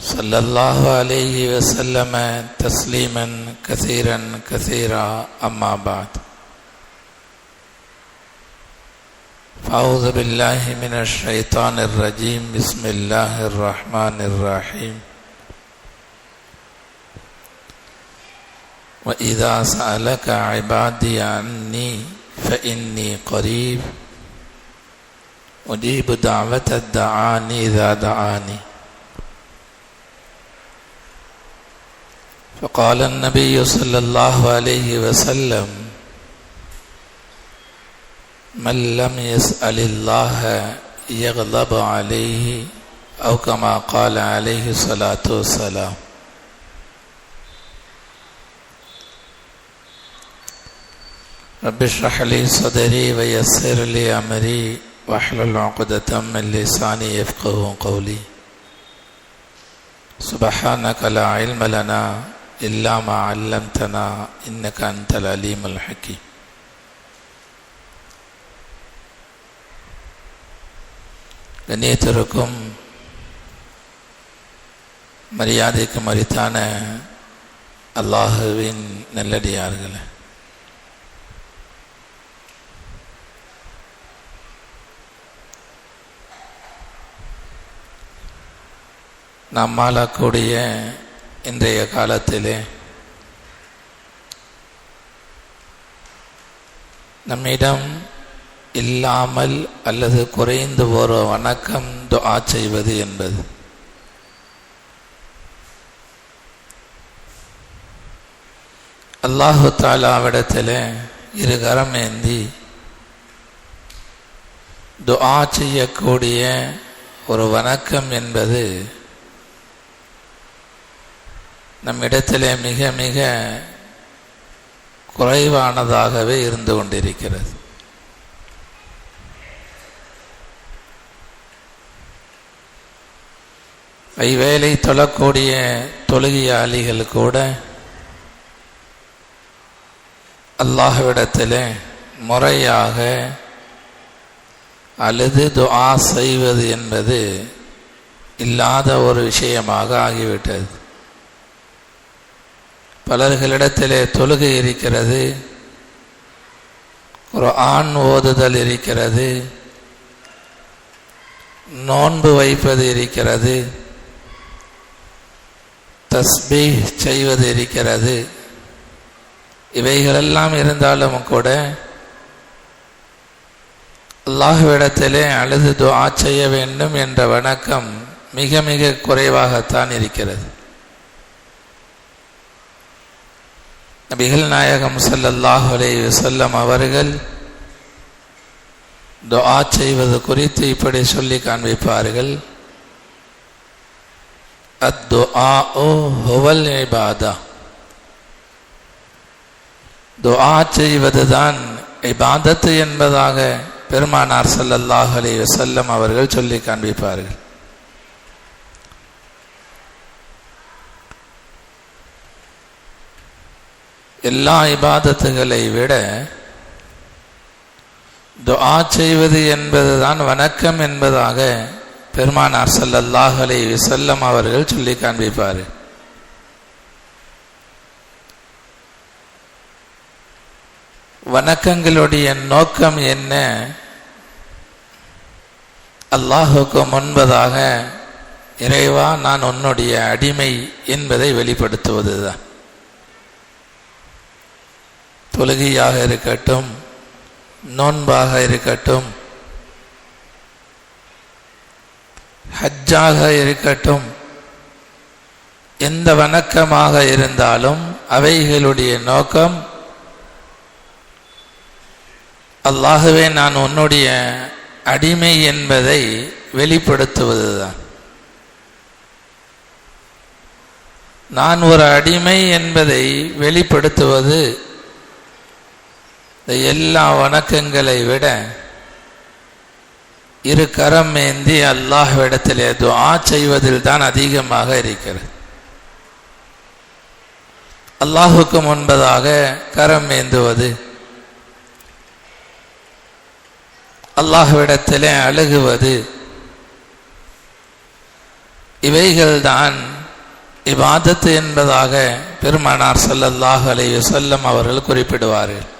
صلى الله عليه وسلم تسليما كثيرا كثيرا أما بعد فأعوذ بالله من الشيطان الرجيم بسم الله الرحمن الرحيم وإذا سألك عبادي عني فإني قريب أجيب دعوة الدعاني إذا دعاني فقال النبي صلى الله عليه وسلم من لم يسأل الله يغضب عليه أو كما قال عليه الصلاة والسلام. رب اشرح لي صدري ويسر لي أمري واحلل عقدة من لساني يفقه قولي. سبحانك لا علم لنا إلا ما علمتنا إنك أنت العليم الحكيم கண்ணியத்திற்கும் மரியாதைக்கு மறித்தான அல்லாஹுவின் நல்லடியார்களே நாம் ஆளக்கூடிய இன்றைய காலத்திலே நம்மிடம் இல்லாமல் அல்லது குறைந்து ஒரு வணக்கம் துஆ செய்வது என்பது. அல்லாஹு தாலாவிடத்தில் இரு கரம் ஏந்தி துஆ செய்யக்கூடிய ஒரு வணக்கம் என்பது நம்மிடத்திலே மிக மிக குறைவானதாகவே இருந்து கொண்டிருக்கிறது. கைவேலை தொழக்கூடிய தொழுகையாளிகள் கூட அல்லாஹ்விடத்தில் முறையாக அழுது துஆ செய்வது என்பது இல்லாத ஒரு விஷயமாக ஆகிவிட்டது. பலர்களிடத்திலே தொழுகை இருக்கிறது. ஒரு ஆண் ஓதுதல் இருக்கிறது. நோன்பு வைப்பது இருக்கிறது. தஸ்பீ செய்வது இருக்கிறது. இவைகளெல்லாம் இருந்தாலும் கூட அல்லாஹுவிடத்திலே அழுது துவா செய்ய வேண்டும் என்ற வணக்கம் மிக மிக குறைவாகத்தான் இருக்கிறது. நபிகள் நாயகம் ஸல்லல்லாஹு அலைஹி வசல்லம் அவர்கள் துஆ செய்வது குறித்து இப்படி சொல்லி காண்பிப்பார்கள். அத்துஆஉ ஹுவல் இபாதா. துஆ செய்வதுதான் இபாதத்து என்பதாக பெருமானார் ஸல்லல்லாஹு அலி வசல்லம் அவர்கள் சொல்லி காண்பிப்பார்கள். எல்லா இபாதத்துகளை விட துஆ செய்வது என்பதுதான் வணக்கம் என்பதாக பெருமானார் ஸல்லல்லாஹு அலைஹி வஸல்லம் அவர்கள் சொல்லி காண்பிப்பார். வணக்கங்களுடைய நோக்கம் என்ன? அல்லாஹுக்கு முன்பதாக இறைவா நான் உன்னுடைய அடிமை என்பதை வெளிப்படுத்துவதுதான். தொழுகையாக இருக்கட்டும் நோன்பாக இருக்கட்டும் ஹஜ்ஜாக இருக்கட்டும் எந்த வணக்கமாக இருந்தாலும் அவைகளுடைய நோக்கம் அல்லாகவே நான் உன்னுடைய அடிமை என்பதை வெளிப்படுத்துவதுதான். நான் ஒரு அடிமை என்பதை வெளிப்படுத்துவது இந்த எல்லா வணக்கங்களை விட இரு கரம் ஏந்தி அல்லாஹ்விடத்திலே துவா செய்வதில் தான் அதிகமாக இருக்கிறது. அல்லாஹுக்கு முன்பதாக கரம் ஏந்துவது அல்லாஹ்விடத்திலே அழுகுவது இவைகள்தான் இவ்வாதத்து என்பதாக பெருமானார் ஸல்லல்லாஹு அலைஹி அவர்கள் குறிப்பிடுவார்கள்.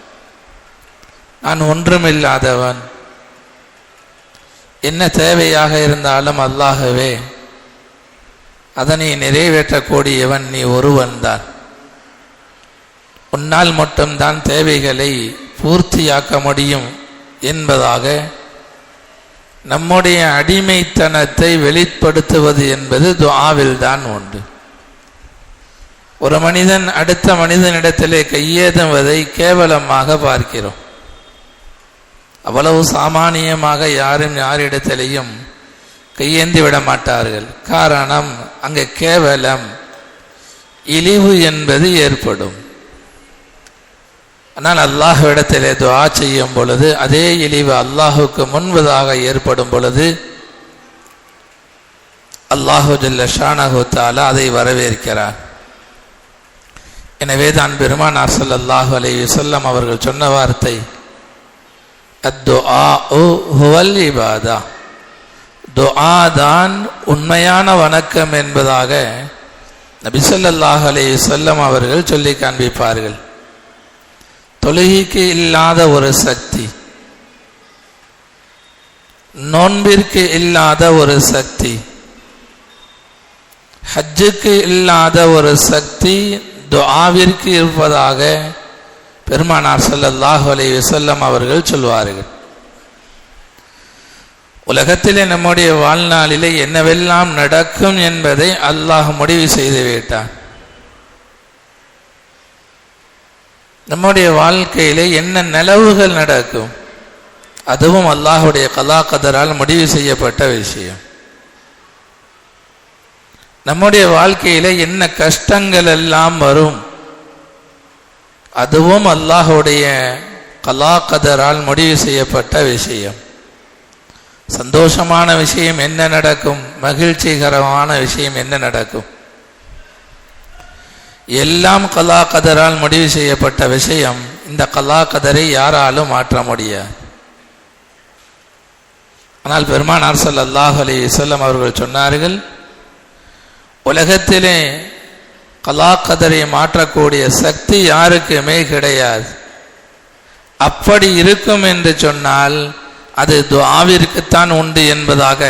நான் ஒன்றுமில்லாதவன். என்ன தேவையாக இருந்தாலும் அல்லாகவே அதனை நிறைவேற்றக்கூடியவன் நீ ஒருவன்தான் உன்னால் மட்டும்தான் தேவைகளை பூர்த்தியாக்க முடியும் என்பதாக நம்முடைய அடிமைத்தனத்தை வெளிப்படுத்துவது என்பது துஆவில் தான் உண்டு. ஒரு மனிதன் அடுத்த மனிதனிடத்திலே கையேதுவதை கேவலமாக பார்க்கிறோம். அவ்வளவு சாமானியமாக யாரும் யாரிடத்திலையும் கையேந்தி விட மாட்டார்கள். காரணம் அங்கே கேவலம் இழிவு என்பது ஏற்படும். ஆனால் அல்லாஹ்விடத்திலே துவா செய்யும் பொழுது அதே இழிவு அல்லாஹுக்கு முன்பதாக ஏற்படும் பொழுது அல்லாஹு ஜல்ல ஷானஹு தாலா அதை வரவேற்கிறார். எனவே தான் பெருமானார் ஸல்லல்லாஹு அலி வஸல்லம் அவர்கள் சொன்ன வார்த்தை ஹுவல் இபாதா. துஆ தான் உண்மையான வணக்கம் என்பதாக நபிசல்லாஹ் அலே சொல்லம் அவர்கள் சொல்லி காண்பிப்பார்கள். தொழுகைக்கு இல்லாத ஒரு சக்தி நோன்பிற்கு இல்லாத ஒரு சக்தி ஹஜ்ஜுக்கு இல்லாத ஒரு சக்தி துஆவிற்கு இருப்பதாக பெருமானார் ஸல்லல்லாஹு அலைஹி வசல்லம் அவர்கள் சொல்வார்கள் உலகத்திலே நம்முடைய வாழ்நாளிலே என்னவெல்லாம் நடக்கும் என்பதை அல்லாஹ் முடிவு செய்து விட்டான். நம்முடைய வாழ்க்கையிலே என்ன நிலவுகள் நடக்கும் அதுவும் அல்லாஹுடைய கலாக்கதரால் முடிவு செய்யப்பட்ட விஷயம். நம்முடைய வாழ்க்கையிலே என்ன கஷ்டங்கள் எல்லாம் வரும் அதுவும் அல்லாஹுடைய கலா கதரால் முடிவு செய்யப்பட்ட விஷயம். சந்தோஷமான விஷயம் என்ன நடக்கும்? மகிழ்ச்சிகரமான விஷயம் என்ன நடக்கும்? எல்லாம் கலா கதரால் முடிவு செய்யப்பட்ட விஷயம். இந்த கலா கதரை யாராலும் மாற்ற முடியாது. ஆனால் பெருமானார் அல்லாஹ் அலி வஸல்லம் அவர்கள் சொன்னார்கள் உலகத்திலே கலா கதரை மாற்றக்கூடிய சக்தி யாருக்குமே கிடையாது. அப்படி இருக்கும் என்று சொன்னால் அது துவாவிற்குத்தான் உண்டு என்பதாக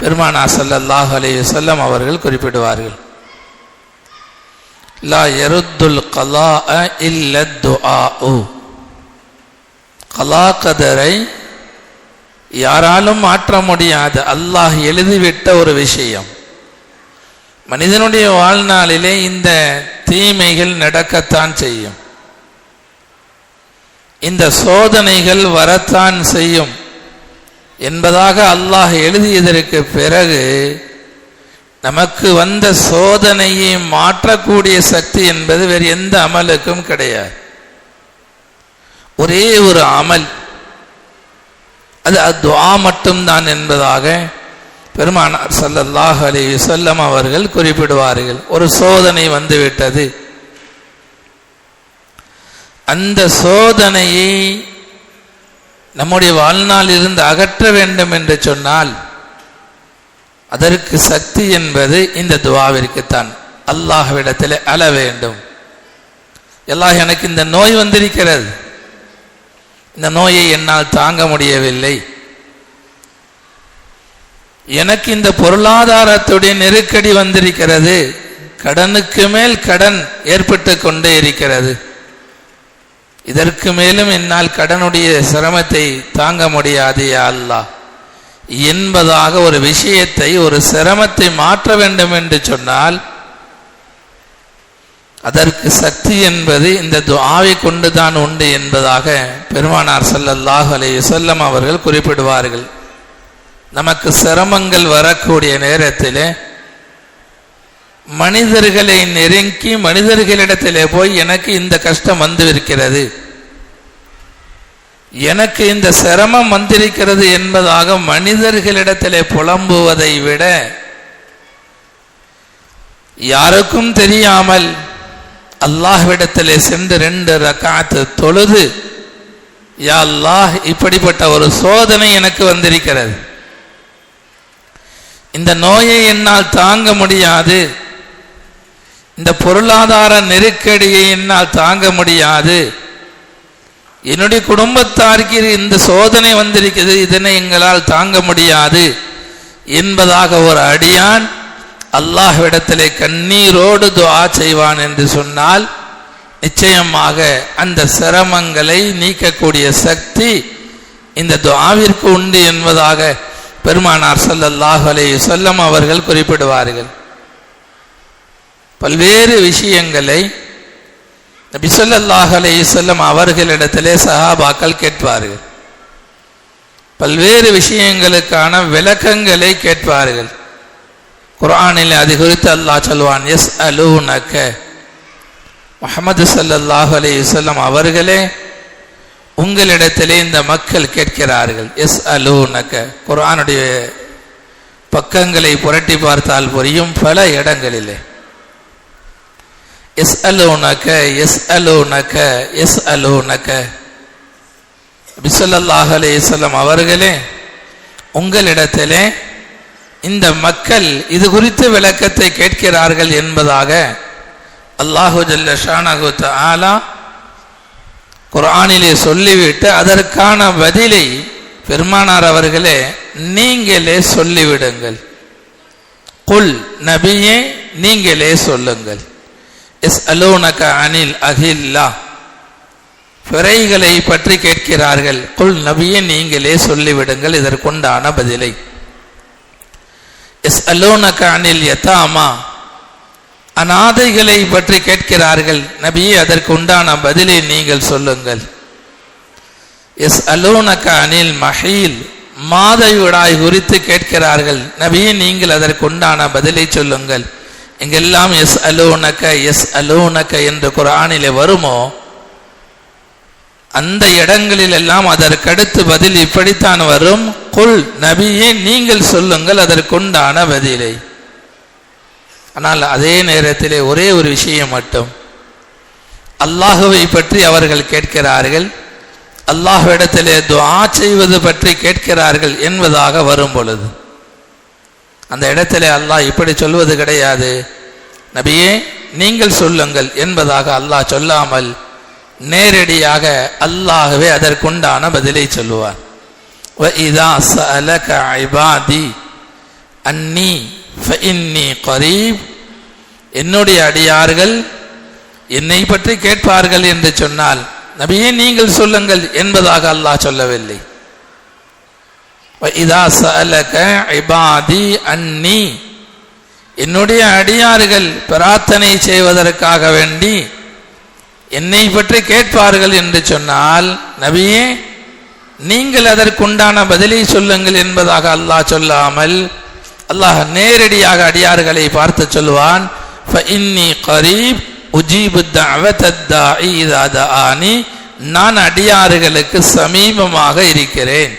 பெருமானா ஸல்லல்லாஹு அலைஹி வஸல்லம் அவர்கள் குறிப்பிடுவார்கள். லா எருத்துல் கலா இல்ல துஆ கலா கதரை யாராலும் மாற்ற முடியாது. அல்லாஹ் எழுதிவிட்ட ஒரு விஷயம். மனிதனுடைய வாழ்நாளிலே இந்த தீமைகள் நடக்கத்தான் செய்யும். இந்த சோதனைகள் வரத்தான் செய்யும். என்பதாக அல்லாஹ் எழுதியதற்கு பிறகு நமக்கு வந்த சோதனையை மாற்றக்கூடிய சக்தி என்பது வேறு எந்த அமலுக்கும் கிடையாது. ஒரே ஒரு அமல் அது அத்வா மட்டும்தான் என்பதாக பெருமானார் ஸல்லல்லாஹு அலி வஸல்லம் அவர்கள் குறிப்பிடுவார்கள் ஒரு சோதனை வந்துவிட்டது. அந்த சோதனையை நம்முடைய வாழ்நாளில் இருந்து அகற்ற வேண்டும் என்று சொன்னால் அதற்கு சக்தி என்பது இந்த துவாவிற்குத்தான். அல்லாஹ்விடத்தில் அழ வேண்டும். எல்லாம் எனக்கு இந்த நோய் வந்திருக்கிறது. இந்த நோயை என்னால் தாங்க முடியவில்லை. எனக்கு இந்த பொருளாதாரத்துடைய நெருக்கடி வந்திருக்கிறது. கடனுக்கு மேல் கடன் ஏற்பட்டு கொண்டே இருக்கிறது. இதற்கு மேலும் என்னால் கடனுடைய சிரமத்தை தாங்க முடியாது அல்லா அல்லாஹ். என்பதாக ஒரு விஷயத்தை ஒரு சிரமத்தை மாற்ற வேண்டும் என்று சொன்னால் அதற்கு சக்தி என்பது இந்த துஆவை கொண்டுதான் உண்டு என்பதாக பெருமானார் ஸல்லல்லாஹு அலைஹி அவர்கள் குறிப்பிடுவார்கள். நமக்கு சிரமங்கள் வரக்கூடிய நேரத்தில் மனிதர்களை நெருங்கி மனிதர்களிடத்திலே போய் எனக்கு இந்த கஷ்டம் வந்திருக்கிறது. எனக்கு இந்த சிரமம் வந்திருக்கிறது என்பதாக மனிதர்களிடத்திலே புலம்புவதை விட யாருக்கும் தெரியாமல் அல்லாஹ்விடத்திலே சென்று ரெண்டு ரக்காத்து தொழுது யா அல்லாஹ் இப்படிப்பட்ட ஒரு சோதனை எனக்கு வந்திருக்கிறது. இந்த நோயை என்னால் தாங்க முடியாது. இந்த பொருளாதார நெருக்கடியை என்னால் தாங்க முடியாது. என்னுடைய குடும்பத்தாருக்கு இந்த சோதனை வந்திருக்கிறது. இதனை எங்களால் தாங்க முடியாது. என்பதாக ஒரு அடியான் அல்லாஹ்விடத்திலே கண்ணீரோடு துவா செய்வான் என்று சொன்னால் நிச்சயமாக அந்த சிரமங்களை நீக்கக்கூடிய சக்தி இந்த துவாவிற்கு உண்டு என்பதாக பெருமானார் ஸல்லல்லாஹு அலே சொல்லம் அவர்கள் குறிப்பிடுவார்கள். பல்வேறு விஷயங்களை நபி ஸல்லல்லாஹு அலே சொல்லம் அவர்களிடத்திலே சஹாபாக்கள் கேட்பார்கள். பல்வேறு விஷயங்களுக்கான விளக்கங்களை கேட்பார்கள். குரானில் அது குறித்து அல்லாஹ் சொல்வான் எஸ் அலூ நக்க முகமது ஸல்லல்லாஹு அலே சொல்லம் அவர்களே உங்களிடத்திலே இந்த மக்கள் கேட்கிறார்கள் எஸ் அலு நக்க குரானுடைய பக்கங்களை புரட்டி பார்த்தால் புரியும் பல இடங்களிலே. எஸ் அலூனக எஸ் அலூனக எஸ் அலூனக பிசல்லாஹ் அலேசல்லம் அவர்களே உங்களிடத்திலே இந்த மக்கள் இது குறித்து விளக்கத்தை கேட்கிறார்கள் என்பதாக அல்லாஹு ஜல்ல ஷானகு ஆலா குரானிலே சொல்லிவிட்டு அதற்கான பதிலை பெருமானார் அவர்களே நீங்களே சொல்லிவிடுங்கள். குல் நபியே நீங்களே சொல்லுங்கள். எஸ் அலோனக அனில் அகில்லா பிறைகளை பற்றி கேட்கிறார்கள். குல் நபியே நீங்களே சொல்லிவிடுங்கள் இதற்குண்டான பதிலை. எஸ் அலோனக அனில் யதாமா. அநாதைகளை பற்றி கேட்கிறார்கள். நபியே அதற்கு உண்டான பதிலை நீங்கள் சொல்லுங்கள். எஸ் அலோனக அனில் மஹீல் மாதவிடாய் குறித்து கேட்கிறார்கள். நபியே நீங்கள் அதற்கு உண்டான பதிலை சொல்லுங்கள். எங்கெல்லாம் எஸ் அலோனக எஸ் அலோனக என்று குரானிலே வருமோ அந்த இடங்களில் எல்லாம் அதற்கடுத்து பதில் இப்படித்தான் வரும். குல் நபியே நீங்கள் சொல்லுங்கள் அதற்குண்டான பதிலை. ஆனால் அதே நேரத்திலே ஒரே ஒரு விஷயம் மட்டும். அல்லாஹுவை பற்றி அவர்கள் கேட்கிறார்கள். அல்லாஹ்விடத்திலே துவா செய்வது பற்றி கேட்கிறார்கள் என்பதாக வரும் பொழுது. அந்த இடத்திலே அல்லாஹ் இப்படி சொல்வது கிடையாது. நபியே நீங்கள் சொல்லுங்கள் என்பதாக அல்லாஹ் சொல்லாமல் நேரடியாக அல்லாகவே அதற்குண்டான பதிலை சொல்லுவார். இதா சலக ஐபாதி அன்னி ஃபஇன்னி கரீப். என்னுடைய அடியார்கள் என்னை பற்றி கேட்பார்கள் என்று சொன்னால் நபியே நீங்கள் சொல்லுங்கள் என்பதாக அல்லாஹ் சொல்லவில்லை. இதா சலக இபாதி அன்னி. என்னுடைய அடியார்கள் பிரார்த்தனை செய்வதற்காக வேண்டி என்னை பற்றி கேட்பார்கள் என்று சொன்னால் நபியே நீங்கள் அதற்குண்டான பதிலை சொல்லுங்கள் என்பதாக அல்லாஹ் சொல்லாமல் அல்லாஹ் நேரடியாக அடியார்களை பார்த்து சொல்வான் கரீப் உஜீபு ஆனி நான் அடியாறுகளுக்கு சமீபமாக இருக்கிறேன்.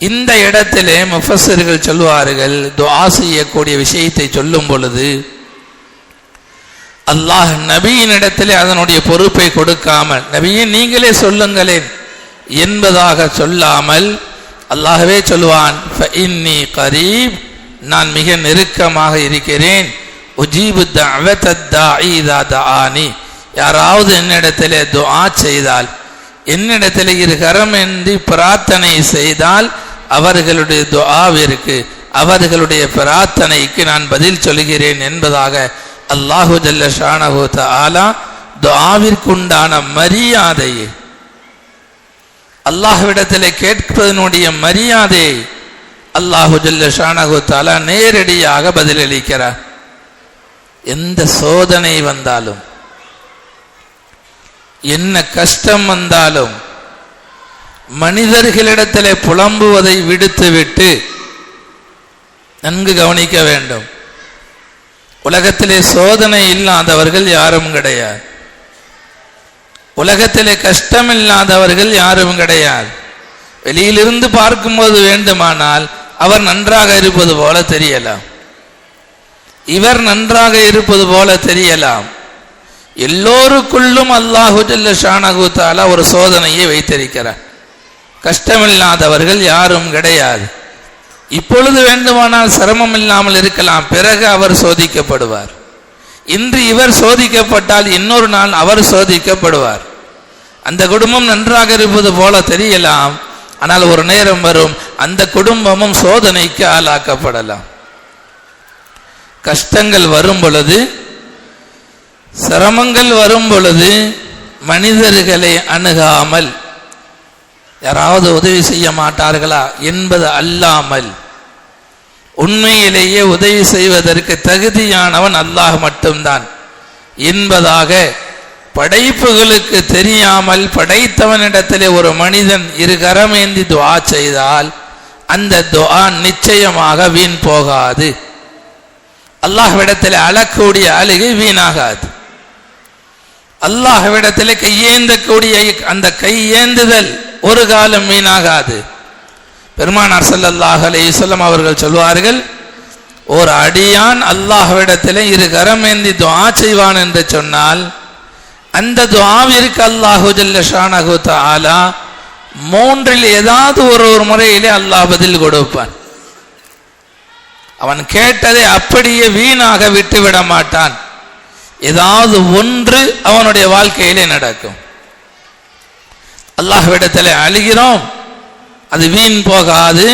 இந்த இடத்திலே முஃபஸர்கள் சொல்வார்கள் துவா செய்யக்கூடிய விஷயத்தை சொல்லும் பொழுது அல்லாஹ் நபியின் இடத்திலே அதனுடைய பொறுப்பை கொடுக்காமல் நபியை நீங்களே சொல்லுங்களேன் என்பதாக சொல்லாமல் அல்லாகவே சொல்லுவான் ஃபஇன்னி கரீப் நான் மிக நெருக்கமாக இருக்கிறேன். உஜீபு தஅவத்தத் இதா யாராவது என்னிடத்திலே துஆ செய்தால் என்னிடத்தில் இரு என்று பிரார்த்தனை செய்தால் அவர்களுடைய துஆவிற்கு அவர்களுடைய பிரார்த்தனைக்கு நான் பதில் சொல்கிறேன் என்பதாக அல்லாஹு ஜல்ல ஷானஹு தஆலா துஆவிற்குண்டான மரியாதையை அல்லாஹ்விடத்தில் கேட்பதனுடைய மரியாதை அல்லாஹு ஜல்ல நேரடியாக பதிலளிக்கிறார். எந்த சோதனை வந்தாலும் என்ன கஷ்டம் வந்தாலும் மனிதர்களிடத்திலே புலம்புவதை விடுத்துவிட்டு நன்கு கவனிக்க வேண்டும். உலகத்திலே சோதனை இல்லாதவர்கள் யாரும் கிடையாது. உலகத்திலே கஷ்டம் இல்லாதவர்கள் யாரும் கிடையாது. வெளியிலிருந்து பார்க்கும்போது வேண்டுமானால் அவர் நன்றாக இருப்பது போல தெரியலாம். இவர் நன்றாக இருப்பது போல தெரியலாம். எல்லோருக்குள்ளும் அல்லாஹு ஜல்ல ஷானஹு ஒரு சோதனையை வைத்திருக்கிறார். கஷ்டமில்லாதவர்கள் யாரும் கிடையாது. இப்பொழுது வேண்டுமானால் சிரமம் இல்லாமல் இருக்கலாம். பிறகு அவர் சோதிக்கப்படுவார். இன்று இவர் சோதிக்கப்பட்டால் இன்னொரு நாள் அவர் சோதிக்கப்படுவார். அந்த குடும்பம் நன்றாக இருப்பது போல தெரியலாம். ஆனால் ஒரு நேரம் வரும் அந்த குடும்பமும் சோதனைக்கு ஆளாக்கப்படலாம். கஷ்டங்கள் வரும் பொழுது சிரமங்கள் வரும் பொழுது மனிதர்களை அணுகாமல் யாராவது உதவி செய்ய மாட்டார்களா என்பது அல்லாமல் உண்மையிலேயே உதவி செய்வதற்கு தகுதியானவன் அல்லாஹ் மட்டும்தான். என்பதாக படைப்புகளுக்கு தெரியாமல் படைத்தவனிடத்திலே ஒரு மனிதன் இரு கரமேந்தி துவா செய்தால் அந்த துவா நிச்சயமாக வீண் போகாது. அல்லாஹ்விடத்தில் அழக்கூடிய அழுகை வீணாகாது. அல்லாஹ்விடத்தில் கையேந்தக்கூடிய அந்த கையேந்துதல் ஒரு காலம் வீணாகாது. பெருமானார் ஸல்லல்லாஹு அலைஹி வஸல்லம் அவர்கள் சொல்வார்கள் ஒரு அடியான் அல்லாஹ்விடத்தில் இரு கரமேந்தி துவா செய்வான் என்று சொன்னால் அந்த துவாவிற்கு அல்லாஹு ஜல்ல தாலா மூன்றில் ஏதாவது ஒரு ஒரு முறையிலே அல்லாஹ் பதில் கொடுப்பான். அவன் கேட்டதை அப்படியே வீணாக விட்டுவிட மாட்டான். ஏதாவது ஒன்று அவனுடைய வாழ்க்கையிலே நடக்கும். அல்லாஹ்விடத்தில் அழுகிறோம் அது வீண் போகாது.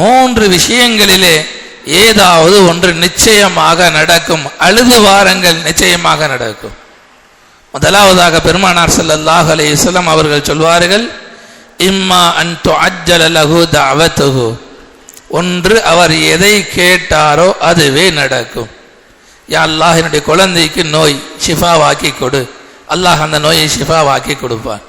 மூன்று விஷயங்களிலே ஏதாவது ஒன்று நிச்சயமாக நடக்கும். அழுது வாரங்கள் நிச்சயமாக நடக்கும். முதலாவதாக பெருமானார் ஸல்லல்லாஹு அலைஹி வஸல்லம் அவர்கள் சொல்வார்கள் இம்மா அன் துஅஜ்ஜல லஹு தஅவத்துஹு. ஒன்று அவர் எதை கேட்டாரோ அதுவே நடக்கும். யா அல்லாஹ் என்னுடைய குழந்தைக்கு நோய் ஷிஃபாவாக்கி கொடு. அல்லாஹ் அந்த நோயை ஷிஃபாவாக்கி கொடுப்பான்.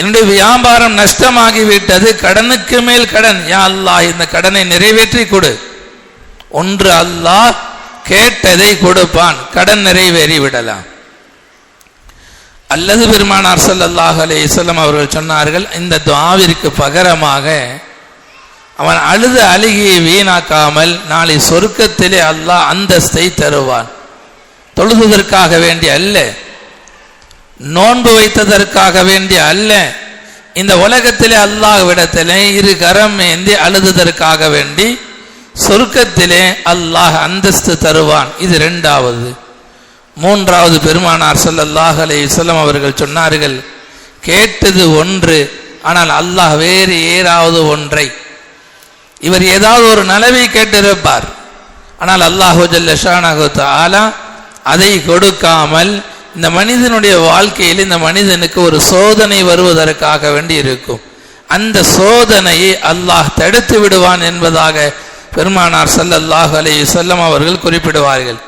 என்னுடைய வியாபாரம் நஷ்டமாகிவிட்டது கடனுக்கு மேல் கடன். யா அல்லாஹ் இந்த கடனை நிறைவேற்றி கொடு. ஒன்று அல்லாஹ் கேட்டதை கொடுப்பான் கடன் நிறைவேறி விடலாம். அல்லது பெருமானார் சல்லாஹ் அலே வஸல்லம் அவர்கள் சொன்னார்கள் இந்த துவாவிற்கு பகரமாக அவன் அழுத அழுகியை வீணாக்காமல் நாளை சொர்க்கத்திலே அல்லாஹ் அந்தஸ்தை தருவான். தொழுதுவதற்காக வேண்டி அல்ல நோன்பு வைத்ததற்காக வேண்டி அல்ல. இந்த உலகத்திலே அல்லாஹ்விடத்திலே இரு கரம் ஏந்தி அழுதுதற்காக வேண்டி சொர்க்கத்திலே அல்லாஹ் அந்தஸ்து தருவான். இது ரெண்டாவது. மூன்றாவது பெருமானார் ஸல்லல்லாஹு அலைஹி சொல்லம் அவர்கள் சொன்னார்கள் கேட்டது ஒன்று ஆனால் அல்லாஹ் வேறு ஏதாவது ஒன்றை. இவர் ஏதாவது ஒரு நலவை கேட்டிருப்பார். ஆனால் அல்லாஹு ஜல்ல ஷானஹு அதை கொடுக்காமல் இந்த மனிதனுடைய வாழ்க்கையில் இந்த மனிதனுக்கு ஒரு சோதனை வருவதற்காக வேண்டி இருக்கும். அந்த சோதனையை அல்லாஹ் தடுத்து விடுவான் என்பதாக பெருமானார் ஸல்லல்லாஹு அலி சொல்லம் அவர்கள் குறிப்பிடுவார்கள்.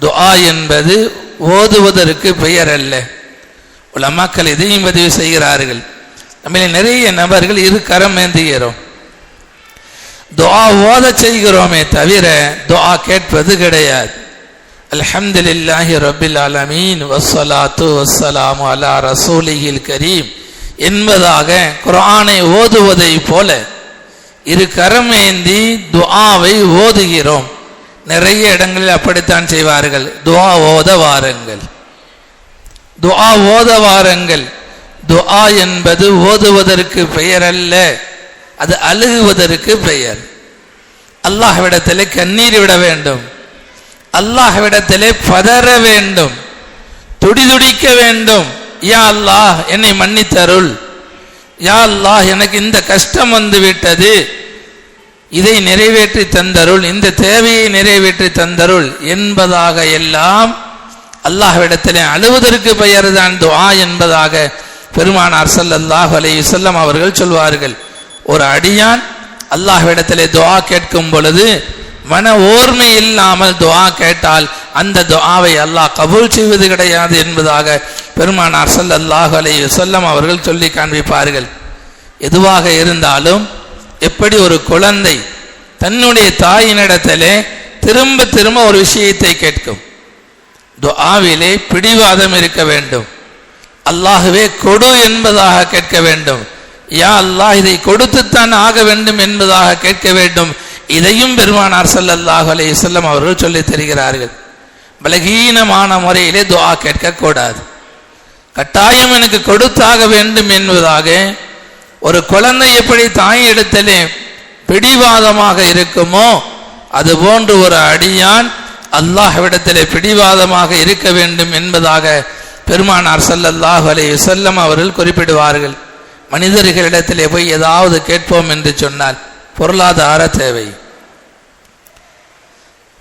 துஆ என்பது ஓதுவதற்கு பெயர் அல்ல. உலமாக்கள் இதையும் பதிவு செய்கிறார்கள். நம்மள நிறைய நபர்கள் இரு கரம் ஏந்துகிறோம். துஆ ஓத செய்கிறோமே தவிர துஆ கேட்பது கிடையாது. الحمد لله رب العالمين والصلاة والسلام على رسوله கரீம். என்பதாக குரானை ஓதுவதை போல இரு கரமேந்தி துஆவை ஓதுகிறோம். நிறைய இடங்களில் அப்படித்தான் செய்வார்கள். துஆ ஓத வாருங்கள். துஆ ஓத வாருங்கள். துஆ என்பது ஓதுவதற்கு பெயர் அல்ல. அது அழுகுவதற்கு பெயர். அல்லாஹ்விடத்தில் கண்ணீர் விட வேண்டும். அல்லாஹ்விடத்திலே பதற வேண்டும் துடிதுடிக்க வேண்டும். யா அல்லாஹ் என்னை மன்னித்தருள். யா அல்லாஹ் எனக்கு இந்த கஷ்டம் வந்து விட்டது. இதை நிறைவேற்றி தந்தருள் இந்த தேவையை நிறைவேற்றி தந்தருள் என்பதாக எல்லாம் அல்லாஹ்விடத்திலே அழுவதற்கு பெயர்தான் துவா என்பதாக பெருமானார் ஸல்லல்லாஹு அலைஹி செல்லம் அவர்கள் சொல்வார்கள். ஒரு அடியான் அல்லாஹ்விடத்திலே துவா கேட்கும் பொழுது மன ஓர்மை இல்லாமல் துவா கேட்டால் அந்த துவாவை அல்லாஹ் கபூல் செய்வது கிடையாது என்பதாக பெருமானார் அல்லாஹ் அலைஹி சொல்லம் அவர்கள் சொல்லி காண்பிப்பார்கள். எதுவாக இருந்தாலும் எப்படி ஒரு குழந்தை தன்னுடைய தாயினிடத்திலே திரும்ப திரும்ப ஒரு விஷயத்தை கேட்கும். துஆவிலே பிடிவாதம் இருக்க வேண்டும். அல்லாகவே கொடு என்பதாக கேட்க வேண்டும். யா அல்லாஹ் இதை கொடுத்துத்தான் ஆக வேண்டும் என்பதாக கேட்க வேண்டும். இதையும் பெருமானார் ஸல்லல்லாஹு அலே செல்லம் அவர்கள் சொல்லி தருகிறார்கள். பலகீனமான முறையிலே துவா கேட்கக்கூடாது. கட்டாயம் எனக்கு கொடுத்தாக வேண்டும் என்பதாக ஒரு குழந்தை எப்படி தாயிடத்திலே பிடிவாதமாக இருக்குமோ அது போன்று ஒரு அடியான் அல்லாஹ்விடத்திலே பிடிவாதமாக இருக்க வேண்டும் என்பதாக பெருமானார் ஸல்லல்லாஹு அலே செல்லம் அவர்கள் குறிப்பிடுவார்கள். மனிதர்களிடத்திலே போய் ஏதாவது கேட்போம் என்று சொன்னால் பொருளாதார தேவை.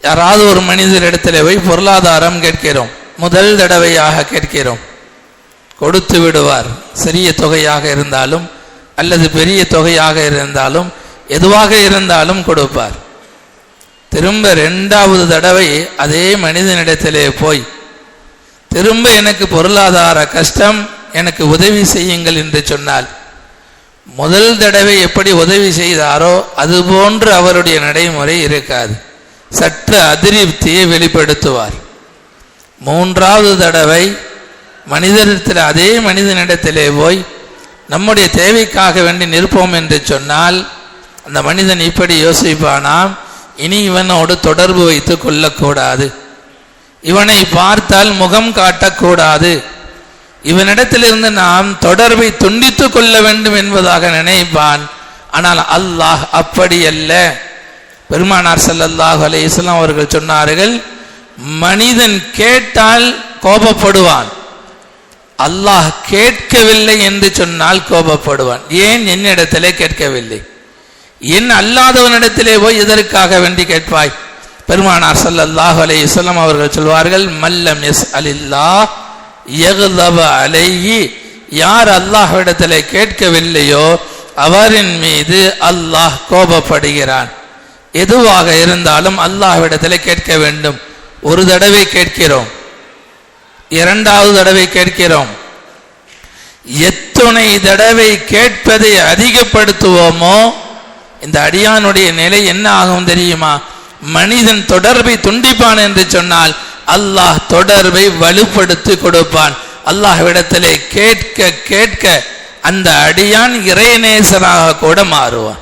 யாராவது ஒரு மனிதரிடத்திலே போய் பொருளாதாரம் கேட்கிறோம். முதல் தடவையாக கேட்கிறோம். கொடுத்து விடுவார். சிறிய தொகையாக இருந்தாலும் அல்லது பெரிய தொகையாக இருந்தாலும் எதுவாக இருந்தாலும் கொடுப்பார். திரும்ப ரெண்டாவது தடவை அதே மனிதனிடத்திலே போய் திரும்ப எனக்கு பொருளாதார கஷ்டம் எனக்கு உதவி செய்யுங்கள் என்று சொன்னால் முதல் தடவை எப்படி உதவி செய்தாரோ அதுபோன்று அவருடைய நடைமுறை இருக்காது. சற்று அதிருப்தியை வெளிப்படுத்துவார். மூன்றாவது தடவை மனிதரிடத்தில் அதே மனிதனிடத்திலே போய் நம்முடைய தேவைக்காக வேண்டி நிற்போம் என்று சொன்னால் அந்த மனிதன் இப்படி யோசிப்பானாம் இனி இவனோடு தொடர்பு வைத்து கொள்ளக்கூடாது. இவனை பார்த்தால் முகம் காட்டக்கூடாது. இவனிடத்திலிருந்து நாம் தொடர்பை துண்டித்து கொள்ள வேண்டும் என்பதாக நினைப்பான். ஆனால் அல்லாஹ் அப்படி அல்ல. பெருமானார் ஸல்லல்லாஹு அலைஹி வஸல்லம் அவர்கள் சொன்னார்கள் மனிதன் கேட்டால் கோபப்படுவான். அல்லாஹ் கேட்கவில்லை என்று சொன்னால் கோபப்படுவான். ஏன் என்னிடத்திலே கேட்கவில்லை? என் அல்லாதவனிடத்திலே போய் இதற்காக வேண்டி கேட்பாய்? பெருமானார் ஸல்லல்லாஹு அலைஹி வஸல்லம் அவர்கள் சொல்வார்கள் மல்லம் எஸ் அலில்லா யகுலப அலைஹி யார் அல்லாஹ்விடத்தில் கேட்கவில்லையோ அவரின் மீது அல்லாஹ் கோபப்படுகிறான். எதுவாக இருந்தாலும் அல்லாஹ்விடத்தில் கேட்க வேண்டும். ஒரு தடவை கேட்கிறோம். இரண்டாவது தடவை கேட்கிறோம். எத்துணை தடவை கேட்பதை அதிகப்படுத்துவோமோ? இந்த அடியானுடைய நிலை என்ன ஆகும் தெரியுமா? மனிதன் தொடர்பை துண்டிப்பான் என்று சொன்னால் அல்லாஹ் தொடர்பை வலுப்படுத்தி கொடுப்பான். அல்லாஹ்விடத்திலே கேட்க கேட்க அந்த அடியான் இறைநேசனாக கூட மாறுவான்.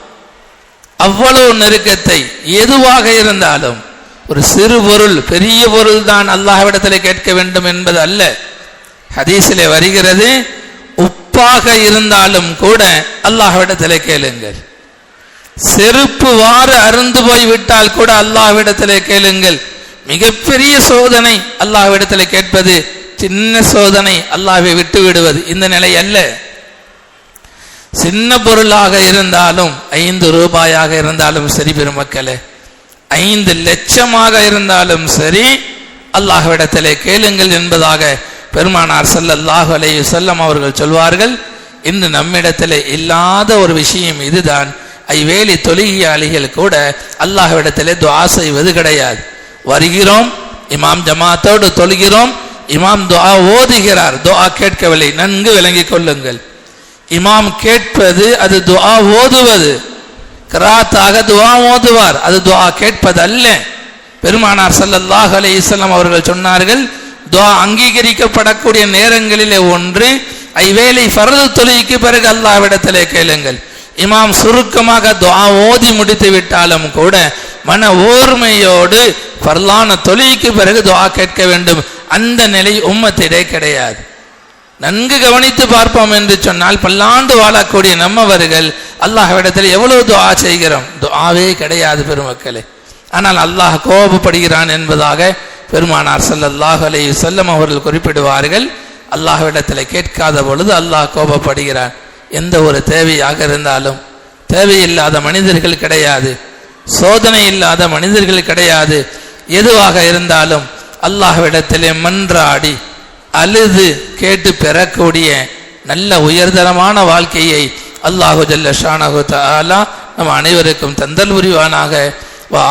அவ்வளவு நெருக்கத்தை எதுவாக இருந்தாலும் ஒரு சிறு பொருள் பெரிய பொருள் தான் அல்லாஹ்விடத்திலே கேட்க வேண்டும் என்பது அல்ல. ஹதீஸிலே வருகிறது உப்பாக இருந்தாலும் கூட அல்லாஹ்விடத்திலே கேளுங்கள். செருப்பு வாறு அருந்து போய் விட்டால் கூட அல்லாஹ்விடத்திலே கேளுங்கள். மிகப்பெரிய சோதனை அல்லாஹ்விடத்தில் கேட்பது சின்ன சோதனை அல்லாஹை விட்டு விடுவது. இந்த நிலை அல்ல. சின்ன பொருளாக இருந்தாலும் ஐந்து ரூபாயாக இருந்தாலும் சரி பெருமக்களே ஐந்து லட்சமாக இருந்தாலும் சரி அல்லாஹ்விடத்திலே கேளுங்கள் என்பதாக பெருமானார் ஸல்லல்லாஹு அலைஹி செல்லம் அவர்கள் சொல்வார்கள். இன்று நம்மிடத்திலே இல்லாத ஒரு விஷயம் இதுதான். ஐவேலி தொழுகியாளிகள் கூட அல்லாஹ்விடத்திலே துவா செய்வது கிடையாது. வருகிறோம். இமாம் ஜமாத்தோடு தொழுகிறோம். இமாம் துஆ ஓதுகிறார். துஆ கேட்கவில்லை. நன்கு விளங்கிக் கொள்ளுங்கள். இமாம் கேட்பது அது துஆ ஓதுவது. கிராத்தாக துஆ ஓதுவார். அது துஆ கேட்பது அல்ல பெருமானார் ஸல்லல்லாஹு அலி இஸ்லாம் அவர்கள் சொன்னார்கள் துவா அங்கீகரிக்கப்படக்கூடிய நேரங்களிலே ஒன்று ஐவேளை பரது தொழுகைக்கு பிறகு அல்லாவிடத்திலே கேளுங்கள். இமாம் சுருக்கமாக துவா ஓதி முடித்து விட்டாலும் கூட மன ஓர்மையோடு பரலான தொழிலுக்கு பிறகு துவா கேட்க வேண்டும். அந்த நிலை உம்மத்திலே கிடையாது. நன்கு கவனித்து பார்ப்போம் என்று சொன்னால் பல்லாண்டு வாழக்கூடிய நம்மவர்கள் அல்லாஹ்விடத்தில் எவ்வளவு துவா செய்கிறோம்? துவாவே கிடையாது பெருமக்களே. ஆனால் அல்லாஹ் கோபப்படுகிறான் என்பதாக பெருமானார் ஸல்லல்லாஹு அலைஹி வஸல்லம் அவர்கள் குறிப்பிடுவார்கள். அல்லாஹ்விடத்தில் கேட்காத பொழுது அல்லாஹ் கோபப்படுகிறான். எந்த ஒரு தேவையாக இருந்தாலும் தேவையில்லாத மனிதர்கள் கிடையாது. சோதனை இல்லாத மனிதர்கள் கிடையாது. எதுவாக இருந்தாலும் அல்லாஹ்விடத்திலே மன்றாடி அழுது கேட்டு பெறக்கூடிய நல்ல உயர்தரமான வாழ்க்கையை அல்லாஹு ஜல்ல ஷானஹு தாலா நம் அனைவருக்கும் தந்தல் புரிவானாக. வா